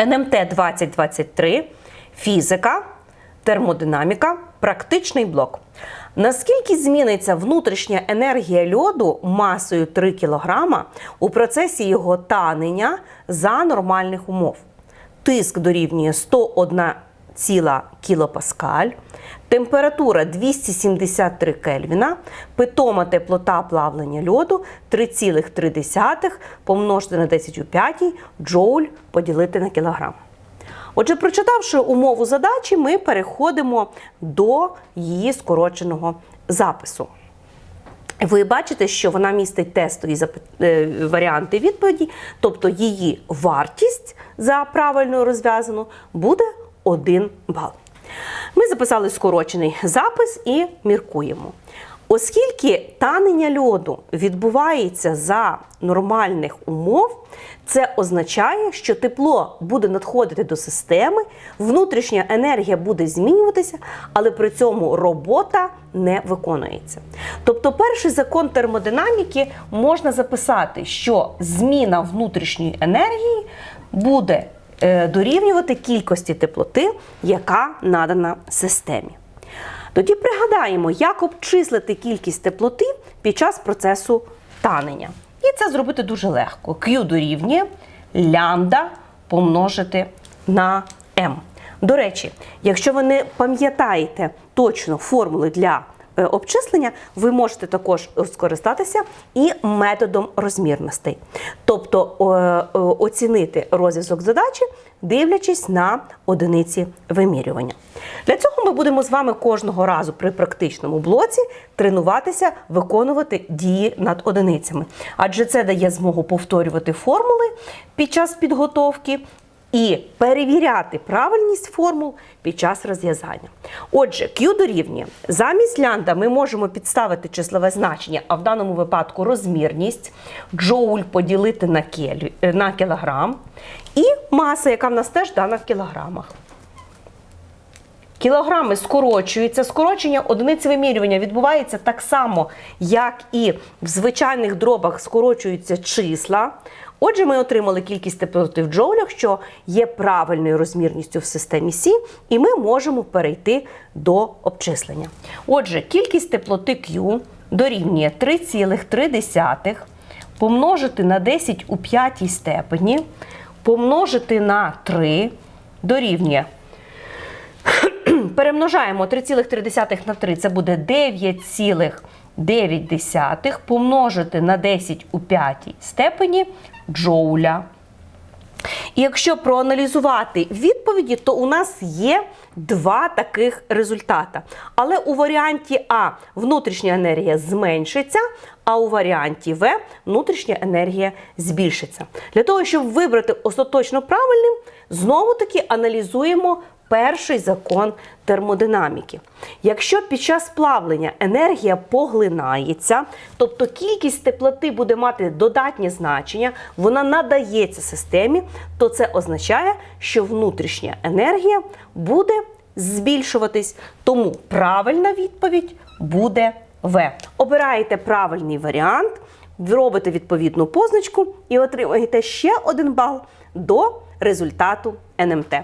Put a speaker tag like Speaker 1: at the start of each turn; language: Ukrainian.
Speaker 1: НМТ 2023, фізика, термодинаміка, практичний блок. Наскільки зміниться внутрішня енергія льоду масою 3 кг у процесі його танення за нормальних умов? Тиск дорівнює 101 ціла кілопаскаль, температура 273 Кельвіна, питома теплота плавлення льоду 3,3 помножити на 10 у 5 джоуль поділити на кілограм. Отже, прочитавши умову задачі, ми переходимо до її скороченого запису. Ви бачите, що вона містить тестові е, варіанти відповіді, тобто її вартість за правильно розв'язану буде 1 бал. Ми записали скорочений запис і міркуємо. Оскільки танення льоду відбувається за нормальних умов, це означає, що тепло буде надходити до системи, внутрішня енергія буде змінюватися, але при цьому робота не виконується. Тобто, перший закон термодинаміки можна записати, що зміна внутрішньої енергії буде дорівнювати кількості теплоти, яка надана системі. Тоді пригадаємо, як обчислити кількість теплоти під час процесу танення. І це зробити дуже легко. Q дорівнює лямбда помножити на m. До речі, якщо ви не пам'ятаєте точно формули для е, обчислення, ви можете також скористатися і методом розмірностей. Тобто е, е, оцінити розв'язок задачі, дивлячись на одиниці вимірювання. Для цього ми будемо з вами кожного разу при практичному блоці тренуватися виконувати дії над одиницями. Адже це дає змогу повторювати формули під час підготовки і перевіряти правильність формул під час розв'язання. Отже, Q дорівнює. Замість лянда ми можемо підставити числове значення, а в даному випадку розмірність, джоуль поділити на, на кілограм, і маса, яка в нас теж дана в кілограмах. Кілограми скорочуються. Скорочення одиниці вимірювання відбувається так само, як і в звичайних дробах скорочуються числа. Отже, ми отримали кількість теплоти в джоулях, що є правильною розмірністю в системі Сі, і ми можемо перейти до обчислення. Отже, кількість теплоти Q дорівнює 3,3 помножити на 10 у п'ятій степені, помножити на 3 дорівнює перемножаємо 3,3 на 3, це буде 9,9 помножити на 10 у п'ятій степені джоуля. І якщо проаналізувати відповіді, то у нас є два таких результата. Але у варіанті А внутрішня енергія зменшиться, а у варіанті В внутрішня енергія збільшиться. Для того, щоб вибрати остаточно правильним, знову таки аналізуємо перший закон термодинаміки. Якщо під час плавлення енергія поглинається, тобто кількість теплоти буде мати додатнє значення, вона надається системі, то це означає, що внутрішня енергія буде збільшуватись. Тому правильна відповідь буде В. Обираєте правильний варіант, робите відповідну позначку і отримаєте ще один бал до результату НМТ.